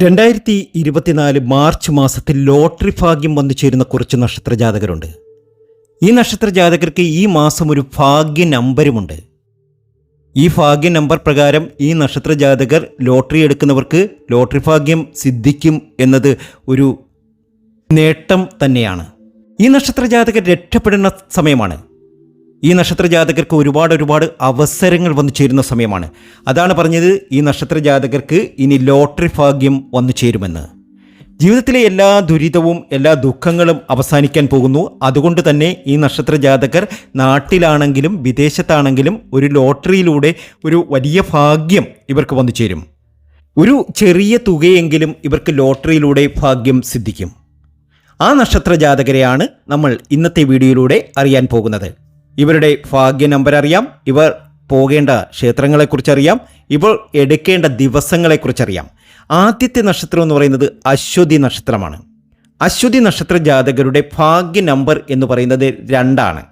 രണ്ടായിരത്തി ഇരുപത്തിനാല് മാർച്ച് മാസത്തിൽ ലോട്ടറി ഭാഗ്യം വന്നു ചേരുന്ന കുറച്ച് നക്ഷത്ര ജാതകരുണ്ട് ഈ നക്ഷത്ര ജാതകർക്ക് ഈ മാസം ഒരു ഭാഗ്യ നമ്പരുമുണ്ട്. ഈ ഭാഗ്യ നമ്പർ പ്രകാരം ഈ നക്ഷത്ര ജാതകർ ലോട്ടറി എടുക്കുന്നവർക്ക് ലോട്ടറി ഭാഗ്യം സിദ്ധിക്കും എന്നത് ഒരു നേട്ടം തന്നെയാണ്. ഈ നക്ഷത്ര ജാതകർ രക്ഷപ്പെടുന്ന സമയമാണ്. ഈ നക്ഷത്ര ജാതകർക്ക് ഒരുപാട് ഒരുപാട് അവസരങ്ങൾ വന്നു ചേരുന്ന സമയമാണ്. അതാണ് പറഞ്ഞത് ഈ നക്ഷത്ര ജാതകർക്ക് ഇനി ലോട്ടറി ഭാഗ്യം വന്നു ചേരുമെന്ന്. ജീവിതത്തിലെ എല്ലാ ദുരിതവും എല്ലാ ദുഃഖങ്ങളും അവസാനിക്കാൻ പോകുന്നു. അതുകൊണ്ട് തന്നെ ഈ നക്ഷത്ര ജാതകർ നാട്ടിലാണെങ്കിലും വിദേശത്താണെങ്കിലും ഒരു ലോട്ടറിയിലൂടെ ഒരു വലിയ ഭാഗ്യം ഇവർക്ക് വന്നു ചേരും. ഒരു ചെറിയ തുകയെങ്കിലും ഇവർക്ക് ലോട്ടറിയിലൂടെ ഭാഗ്യം സിദ്ധിക്കും. ആ നക്ഷത്ര ജാതകരെയാണ് നമ്മൾ ഇന്നത്തെ വീഡിയോയിലൂടെ അറിയാൻ പോകുന്നത്. ഇവരുടെ ഭാഗ്യ നമ്പർ അറിയാം. ഇവർ പോകേണ്ട ക്ഷേത്രങ്ങളെക്കുറിച്ചറിയാം. ഇവർ എടുക്കേണ്ട ദിവസങ്ങളെക്കുറിച്ചറിയാം. ആദ്യത്തെ നക്ഷത്രം എന്ന് പറയുന്നത് അശ്വതി നക്ഷത്രമാണ്. അശ്വതി നക്ഷത്ര ജാതകരുടെ ഭാഗ്യ നമ്പർ എന്ന് പറയുന്നത് രണ്ടാണ്.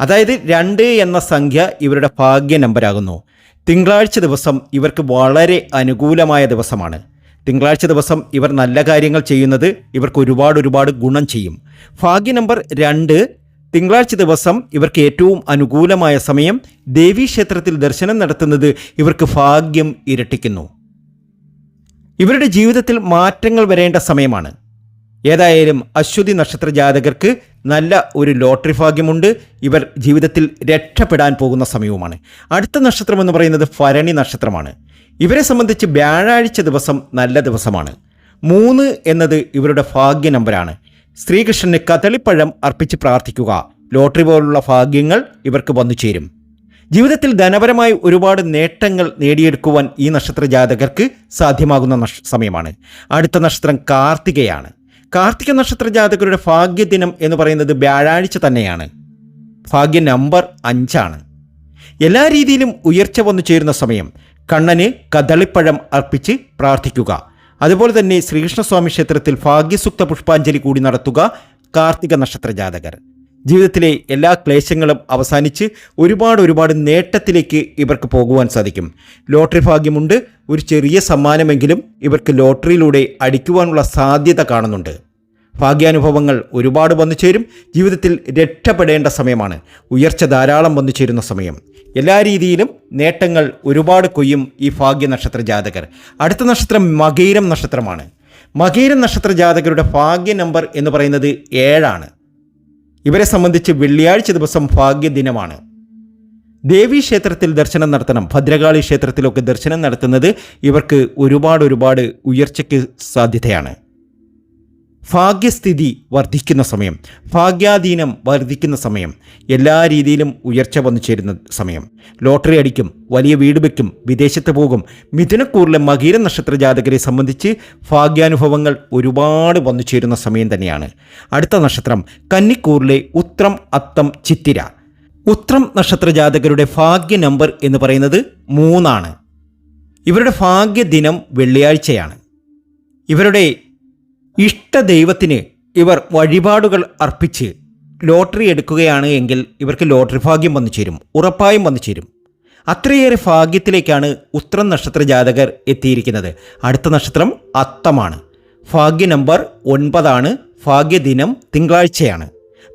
അതായത് രണ്ട് എന്ന സംഖ്യ ഇവരുടെ ഭാഗ്യ നമ്പരാകുന്നു തിങ്കളാഴ്ച ദിവസം ഇവർക്ക് വളരെ അനുകൂലമായ ദിവസമാണ്. തിങ്കളാഴ്ച ദിവസം ഇവർ നല്ല കാര്യങ്ങൾ ചെയ്യുന്നത് ഇവർക്ക് ഒരുപാട് ഒരുപാട് ഗുണം ചെയ്യും. ഭാഗ്യ നമ്പർ രണ്ട് തിങ്കളാഴ്ച ദിവസം ഇവർക്ക് ഏറ്റവും അനുകൂലമായ സമയം ദേവീക്ഷേത്രത്തിൽ ദർശനം നടത്തുന്നത് ഇവർക്ക് ഭാഗ്യം ഇരട്ടിക്കുന്നു. ഇവരുടെ ജീവിതത്തിൽ മാറ്റങ്ങൾ വരേണ്ട സമയമാണ്. ഏതായാലും അശ്വതി നക്ഷത്ര ജാതകർക്ക് നല്ല ഒരു ലോട്ടറി ഭാഗ്യമുണ്ട്. ഇവർ ജീവിതത്തിൽ രക്ഷപ്പെടാൻ പോകുന്ന സമയവുമാണ്. അടുത്ത നക്ഷത്രം എന്ന് പറയുന്നത് ഭരണി നക്ഷത്രമാണ്. ഇവരെ സംബന്ധിച്ച് വ്യാഴാഴ്ച ദിവസം നല്ല ദിവസമാണ്. മൂന്ന് എന്നത് ഇവരുടെ ഭാഗ്യ നമ്പരാണ്. ശ്രീകൃഷ്ണന് കദളിപ്പഴം അർപ്പിച്ച് പ്രാർത്ഥിക്കുക. ലോട്ടറി പോലുള്ള ഭാഗ്യങ്ങൾ ഇവർക്ക് വന്നു ചേരും. ജീവിതത്തിൽ ധനപരമായി ഒരുപാട് നേട്ടങ്ങൾ നേടിയെടുക്കുവാൻ ഈ നക്ഷത്ര ജാതകർക്ക് സാധ്യമാകുന്ന സമയമാണ്. അടുത്ത നക്ഷത്രം കാർത്തികയാണ്. കാർത്തിക നക്ഷത്ര ജാതകരുടെ ഭാഗ്യദിനം എന്ന് പറയുന്നത് വ്യാഴാഴ്ച തന്നെയാണ്. ഭാഗ്യ നമ്പർ അഞ്ചാണ്. എല്ലാ രീതിയിലും ഉയർച്ച വന്നു ചേരുന്ന സമയം കണ്ണന് കദളിപ്പഴം അർപ്പിച്ച് പ്രാർത്ഥിക്കുക. അതുപോലെ തന്നെ ശ്രീകൃഷ്ണസ്വാമി ക്ഷേത്രത്തിൽ ഭാഗ്യസുക്ത പുഷ്പാഞ്ജലി കൂടി നടത്തുക കാർത്തിക നക്ഷത്ര ജാതകർ ജീവിതത്തിലെ എല്ലാ ക്ലേശങ്ങളും അവസാനിച്ച് ഒരുപാട് ഒരുപാട് നേട്ടത്തിലേക്ക് ഇവർക്ക് പോകുവാൻ സാധിക്കും. ലോട്ടറി ഭാഗ്യമുണ്ട്. ഒരു ചെറിയ സമ്മാനമെങ്കിലും ഇവർക്ക് ലോട്ടറിയിലൂടെ അടിക്കുവാനുള്ള സാധ്യത കാണുന്നുണ്ട്. ഭാഗ്യാനുഭവങ്ങൾ ഒരുപാട് വന്നു ചേരും ജീവിതത്തിൽ രക്ഷപ്പെടേണ്ട സമയമാണ്. ഉയർച്ച ധാരാളം വന്നു ചേരുന്ന സമയം. എല്ലാ രീതിയിലും നേട്ടങ്ങൾ ഒരുപാട് കൊയ്യും ഈ ഭാഗ്യ നക്ഷത്ര ജാതകർ. അടുത്ത നക്ഷത്രം മകീരം നക്ഷത്രമാണ്. മകീരം നക്ഷത്ര ജാതകരുടെ ഭാഗ്യ നമ്പർ എന്ന് പറയുന്നത് ഏഴാണ്. ഇവരെ സംബന്ധിച്ച് വെള്ളിയാഴ്ച ദിവസം ഭാഗ്യദിനമാണ് ദേവി ക്ഷേത്രത്തിൽ ദർശനം നടത്തണം ഭദ്രകാളി ക്ഷേത്രത്തിലൊക്കെ ദർശനം നടത്തുന്നത് ഇവർക്ക് ഒരുപാട് ഒരുപാട് ഉയർച്ചയ്ക്ക് സാധ്യതയാണ്. ഭാഗ്യസ്ഥിതി വർദ്ധിക്കുന്ന സമയം ഭാഗ്യാധീനം വർദ്ധിക്കുന്ന സമയം എല്ലാ രീതിയിലും ഉയർച്ച വന്നു ചേരുന്ന സമയം. ലോട്ടറി അടിക്കും വലിയ വീട് വയ്ക്കും വിദേശത്ത് പോകും മിഥുനക്കൂറിലെ മകീര നക്ഷത്ര ജാതകരെ സംബന്ധിച്ച് ഭാഗ്യാനുഭവങ്ങൾ ഒരുപാട് വന്നു ചേരുന്ന സമയം തന്നെയാണ്. അടുത്ത നക്ഷത്രം കന്നിക്കൂറിലെ ഉത്രം അത്തം ചിത്തിര. ഉത്രം നക്ഷത്ര ജാതകരുടെ ഭാഗ്യ നമ്പർ എന്ന് പറയുന്നത് മൂന്നാണ്. ഇവരുടെ ഭാഗ്യദിനം വെള്ളിയാഴ്ചയാണ്. ഇവരുടെ ഇഷ്ടദൈവത്തിന് ഇവർ വഴിപാടുകൾ അർപ്പിച്ച് ലോട്ടറി എടുക്കുകയാണ് എങ്കിൽ ഇവർക്ക് ലോട്ടറി ഭാഗ്യം വന്നു ചേരും ഉറപ്പായും വന്നു ചേരും. അത്രയേറെ ഭാഗ്യത്തിലേക്കാണ് ഉത്രം നക്ഷത്ര ജാതകർ എത്തിയിരിക്കുന്നത്. അടുത്ത നക്ഷത്രം അത്തമാണ്. ഭാഗ്യ നമ്പർ ഒൻപതാണ്. ഭാഗ്യദിനം തിങ്കളാഴ്ചയാണ്.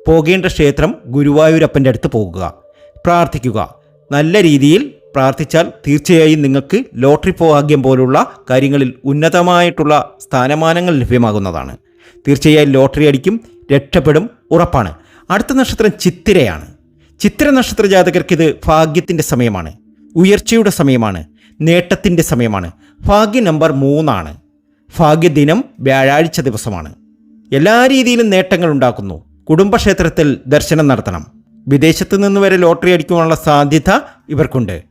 പോകേണ്ട ക്ഷേത്രം ഗുരുവായൂരപ്പന്റെ അടുത്ത് പോകുക. പ്രാർത്ഥിക്കുക. നല്ല രീതിയിൽ പ്രാർത്ഥിച്ചാൽ തീർച്ചയായും നിങ്ങൾക്ക് ലോട്ടറി ഭാഗ്യം പോലുള്ള കാര്യങ്ങളിൽ ഉന്നതമായിട്ടുള്ള സ്ഥാനമാനങ്ങൾ ലഭ്യമാകുന്നതാണ്. തീർച്ചയായും ലോട്ടറി അടിക്കും രക്ഷപ്പെടും ഉറപ്പാണ്. അടുത്ത നക്ഷത്രം ചിത്തിരയാണ്. ചിത്തിര നക്ഷത്ര ജാതകർക്ക് ഇത് ഭാഗ്യത്തിന്റെ സമയമാണ്. ഉയർച്ചയുടെ സമയമാണ്. നേട്ടത്തിന്റെ സമയമാണ്. ഭാഗ്യ നമ്പർ മൂന്നാണ്. ഭാഗ്യദിനം വ്യാഴാഴ്ച ദിവസമാണ്. എല്ലാ രീതിയിലും നേട്ടങ്ങൾ ഉണ്ടാക്കുന്നു. കുടുംബക്ഷേത്രത്തിൽ ദർശനം നടത്തണം. വിദേശത്ത് നിന്ന് വരെ ലോട്ടറി അടിക്കുവാനുള്ള സാധ്യത ഇവർക്കുണ്ട്.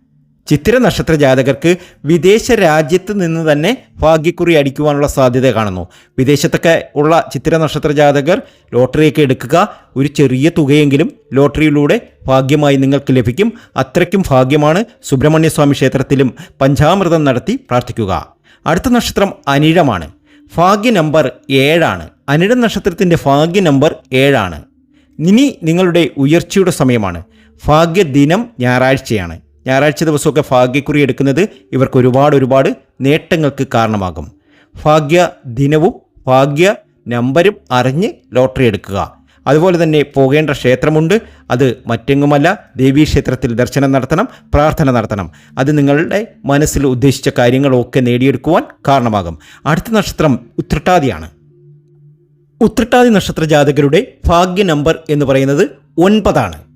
ചിത്തിര നക്ഷത്ര ജാതകർക്ക് വിദേശ രാജ്യത്ത് നിന്ന് തന്നെ ഭാഗ്യക്കുറി അടിക്കുവാനുള്ള സാധ്യത കാണുന്നു. വിദേശത്തൊക്കെ ഉള്ള ചിത്തിര നക്ഷത്ര ജാതകർ ലോട്ടറിയൊക്കെ എടുക്കുക. ഒരു ചെറിയ തുകയെങ്കിലും ലോട്ടറിയിലൂടെ ഭാഗ്യമായി നിങ്ങൾക്ക് ലഭിക്കും. അത്രയ്ക്കും ഭാഗ്യമാണ് സുബ്രഹ്മണ്യസ്വാമി ക്ഷേത്രത്തിലും പഞ്ചാമൃതം നടത്തി പ്രാർത്ഥിക്കുക. അടുത്ത നക്ഷത്രം അനിഴമാണ്. ഭാഗ്യ നമ്പർ ഏഴാണ്. അനിഴ നക്ഷത്രത്തിന്റെ ഭാഗ്യ നമ്പർ ഏഴാണ്. ഇനി നിങ്ങളുടെ ഉയർച്ചയുടെ സമയമാണ്. ഭാഗ്യദിനം ഞായറാഴ്ചയാണ്. ഞായറാഴ്ച ദിവസമൊക്കെ ഭാഗ്യക്കുറി എടുക്കുന്നത് ഇവർക്ക് ഒരുപാട് ഒരുപാട് നേട്ടങ്ങൾക്ക് കാരണമാകും. ഭാഗ്യ ദിനവും ഭാഗ്യ നമ്പരും അറിഞ്ഞ് ലോട്ടറി എടുക്കുക. അതുപോലെ തന്നെ പോകേണ്ട ക്ഷേത്രമുണ്ട്. അത് മറ്റെങ്ങുമല്ല. ദേവീ ക്ഷേത്രത്തിൽ ദർശനം നടത്തണം പ്രാർത്ഥന നടത്തണം. അത് നിങ്ങളുടെ മനസ്സിൽ ഉദ്ദേശിച്ച കാര്യങ്ങളൊക്കെ നേടിയെടുക്കുവാൻ കാരണമാകും. അടുത്ത നക്ഷത്രം ഉത്രട്ടാതിയാണ്. ഉത്രട്ടാതി നക്ഷത്ര ജാതകരുടെ ഭാഗ്യ നമ്പർ എന്ന് പറയുന്നത് ഒൻപതാണ്.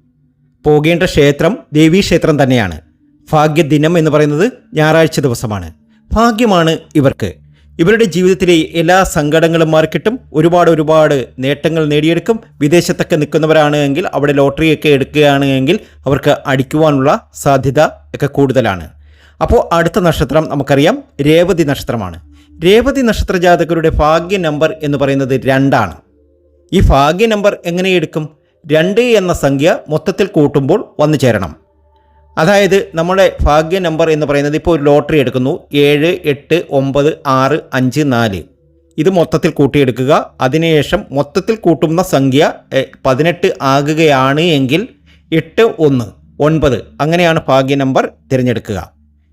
പോകേണ്ട ക്ഷേത്രം ദേവീക്ഷേത്രം തന്നെയാണ്. ഭാഗ്യദിനം എന്ന് പറയുന്നത് ഞായറാഴ്ച ദിവസമാണ്. ഭാഗ്യമാണ് ഇവർക്ക്. ഇവരുടെ ജീവിതത്തിലെ എല്ലാ സങ്കടങ്ങളും മാറിക്കിട്ടും ഒരുപാട് ഒരുപാട് നേട്ടങ്ങൾ നേടിയെടുക്കും. വിദേശത്തൊക്കെ നിൽക്കുന്നവരാണ് എങ്കിൽ അവിടെ ലോട്ടറിയൊക്കെ എടുക്കുകയാണ് എങ്കിൽ അവർക്ക് അടിക്കുവാനുള്ള സാധ്യത ഒക്കെ കൂടുതലാണ്. അപ്പോൾ അടുത്ത നക്ഷത്രം നമുക്കറിയാം രേവതി നക്ഷത്രമാണ്. രേവതി നക്ഷത്ര ജാതകരുടെ ഭാഗ്യ നമ്പർ എന്ന് പറയുന്നത് രണ്ടാണ്. ഈ ഭാഗ്യ നമ്പർ എങ്ങനെ എടുക്കും? രണ്ട് എന്ന സംഖ്യ മൊത്തത്തിൽ കൂട്ടുമ്പോൾ വന്നു ചേരണം. അതായത് നമ്മുടെ ഭാഗ്യ നമ്പർ എന്ന് പറയുന്നത് ഇപ്പോൾ ഒരു ലോട്ടറി എടുക്കുന്നു. ഏഴ് എട്ട് ഒമ്പത് ആറ് അഞ്ച് നാല്. ഇത് മൊത്തത്തിൽ കൂട്ടിയെടുക്കുക. അതിനുശേഷം മൊത്തത്തിൽ കൂട്ടുന്ന സംഖ്യ പതിനെട്ട് ആകുകയാണ് എങ്കിൽ എട്ട് ഒന്ന് ഒൻപത്. അങ്ങനെയാണ് ഭാഗ്യ നമ്പർ തിരഞ്ഞെടുക്കുക.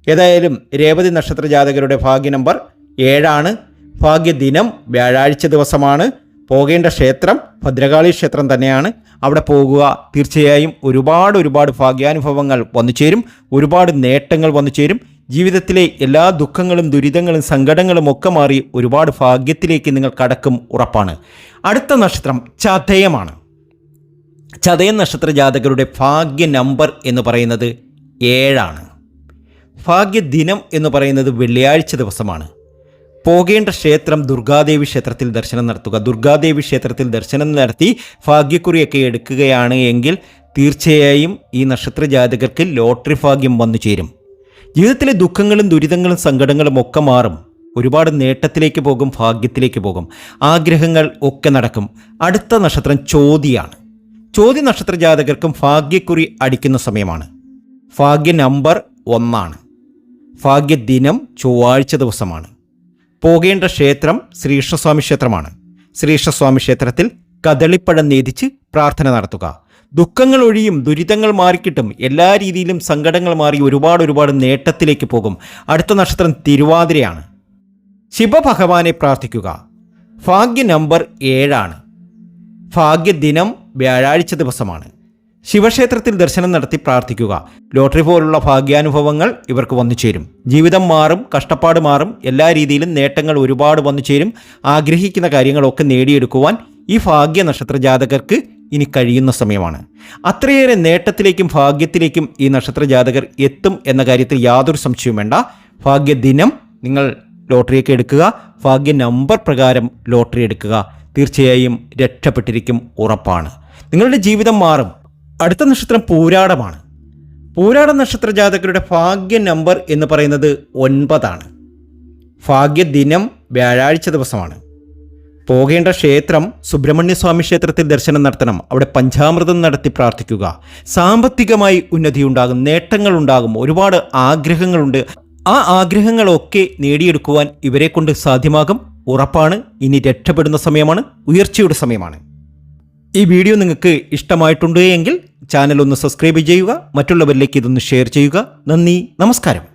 ഏതായാലും രേവതി നക്ഷത്ര ജാതകരുടെ ഭാഗ്യ നമ്പർ ഏഴാണ്. ഭാഗ്യദിനം വ്യാഴാഴ്ച ദിവസമാണ്. പോകേണ്ട ക്ഷേത്രം ഭദ്രകാളി ക്ഷേത്രം തന്നെയാണ്. അവിടെ പോകുക തീർച്ചയായും ഒരുപാട് ഒരുപാട് ഭാഗ്യാനുഭവങ്ങൾ വന്നു ചേരും. ഒരുപാട് നേട്ടങ്ങൾ വന്നു ചേരും. ജീവിതത്തിലെ എല്ലാ ദുഃഖങ്ങളും ദുരിതങ്ങളും സങ്കടങ്ങളും ഒക്കെ മാറി ഒരുപാട് ഭാഗ്യത്തിലേക്ക് നിങ്ങൾ കടക്കും ഉറപ്പാണ്. അടുത്ത നക്ഷത്രം ചതയമാണ്. ചതയം നക്ഷത്ര ജാതകരുടെ ഭാഗ്യ നമ്പർ എന്ന് പറയുന്നത് ഏഴാണ്. ഭാഗ്യദിനം എന്ന് പറയുന്നത് വെള്ളിയാഴ്ച ദിവസമാണ്. പോകേണ്ട ക്ഷേത്രം ദുർഗാദേവി ക്ഷേത്രത്തിൽ ദർശനം നടത്തുക. ദുർഗാദേവി ക്ഷേത്രത്തിൽ ദർശനം നടത്തി ഭാഗ്യക്കുറിയൊക്കെ എടുക്കുകയാണ് എങ്കിൽ തീർച്ചയായും ഈ നക്ഷത്ര ജാതകർക്ക് ലോട്ടറി ഭാഗ്യം വന്നു ചേരും. ജീവിതത്തിലെ ദുഃഖങ്ങളും ദുരിതങ്ങളും സങ്കടങ്ങളും ഒക്കെ മാറും. ഒരുപാട് നേട്ടത്തിലേക്ക് പോകും ഭാഗ്യത്തിലേക്ക് പോകും. ആഗ്രഹങ്ങൾ ഒക്കെ നടക്കും. അടുത്ത നക്ഷത്രം ചോതിയാണ്. ചോതി നക്ഷത്ര ജാതകർക്കും ഭാഗ്യക്കുറി അടിക്കുന്ന സമയമാണ്. ഭാഗ്യ നമ്പർ ഒന്നാണ്. ഭാഗ്യദിനം ചൊവ്വാഴ്ച ദിവസമാണ്. പോകേണ്ട ക്ഷേത്രം ശ്രീകൃഷ്ണസ്വാമി ക്ഷേത്രമാണ്. ശ്രീകൃഷ്ണസ്വാമി ക്ഷേത്രത്തിൽ കദളിപ്പഴം നീതിച്ച് പ്രാർത്ഥന നടത്തുക. ദുഃഖങ്ങൾ ഒഴിയും ദുരിതങ്ങൾ മാറിക്കിട്ടും എല്ലാ രീതിയിലും സങ്കടങ്ങൾ മാറി ഒരുപാട് ഒരുപാട് നേട്ടത്തിലേക്ക് പോകും. അടുത്ത നക്ഷത്രം തിരുവാതിരയാണ്. ശിവഭഗവാനെ പ്രാർത്ഥിക്കുക. ഭാഗ്യ നമ്പർ ഏഴാണ്. ഭാഗ്യദിനം വ്യാഴാഴ്ച ദിവസമാണ്. ശിവക്ഷേത്രത്തിൽ ദർശനം നടത്തി പ്രാർത്ഥിക്കുക. ലോട്ടറി പോലുള്ള ഭാഗ്യാനുഭവങ്ങൾ ഇവർക്ക് വന്നു ചേരും. ജീവിതം മാറും കഷ്ടപ്പാട് മാറും എല്ലാ രീതിയിലും നേട്ടങ്ങൾ ഒരുപാട് വന്നു ചേരും. ആഗ്രഹിക്കുന്ന കാര്യങ്ങളൊക്കെ നേടിയെടുക്കുവാൻ ഈ ഭാഗ്യ നക്ഷത്ര ജാതകർക്ക് ഇനി കഴിയുന്ന സമയമാണ്. അത്രയേറെ നേട്ടത്തിലേക്കും ഭാഗ്യത്തിലേക്കും ഈ നക്ഷത്ര ജാതകർ എത്തും എന്ന കാര്യത്തിൽ യാതൊരു സംശയവും വേണ്ട. ഭാഗ്യദിനം നിങ്ങൾ ലോട്ടറിയൊക്കെ എടുക്കുക. ഭാഗ്യ നമ്പർ പ്രകാരം ലോട്ടറി എടുക്കുക. തീർച്ചയായും രക്ഷപ്പെട്ടിരിക്കും ഉറപ്പാണ്. നിങ്ങളുടെ ജീവിതം മാറും. അടുത്ത നക്ഷത്രം പൂരാടമാണ്. പൂരാട നക്ഷത്ര ജാതകരുടെ ഭാഗ്യ നമ്പർ എന്ന് പറയുന്നത് ഒൻപതാണ്. ഭാഗ്യദിനം വ്യാഴാഴ്ച ദിവസമാണ്. പോകേണ്ട ക്ഷേത്രം സുബ്രഹ്മണ്യസ്വാമി ക്ഷേത്രത്തിൽ ദർശനം നടത്തണം. അവിടെ പഞ്ചാമൃതം നടത്തി പ്രാർത്ഥിക്കുക. സാമ്പത്തികമായി ഉന്നതിയുണ്ടാകും നേട്ടങ്ങളുണ്ടാകും ഒരുപാട് ആഗ്രഹങ്ങളുണ്ട്. ആ ആഗ്രഹങ്ങളൊക്കെ നേടിയെടുക്കുവാൻ ഇവരെ കൊണ്ട് സാധ്യമാകും. ഉറപ്പാണ് ഇനി രക്ഷപ്പെടുന്ന സമയമാണ് ഉയർച്ചയുടെ സമയമാണ്. ഈ വീഡിയോ നിങ്ങൾക്ക് ഇഷ്ടമായിട്ടുണ്ട് എങ്കിൽ ചാനൽ ഒന്ന് സബ്സ്ക്രൈബ് ചെയ്യുക മറ്റുള്ളവരിലേക്ക് ഇതൊന്ന് ഷെയർ ചെയ്യുക. നന്ദി നമസ്കാരം.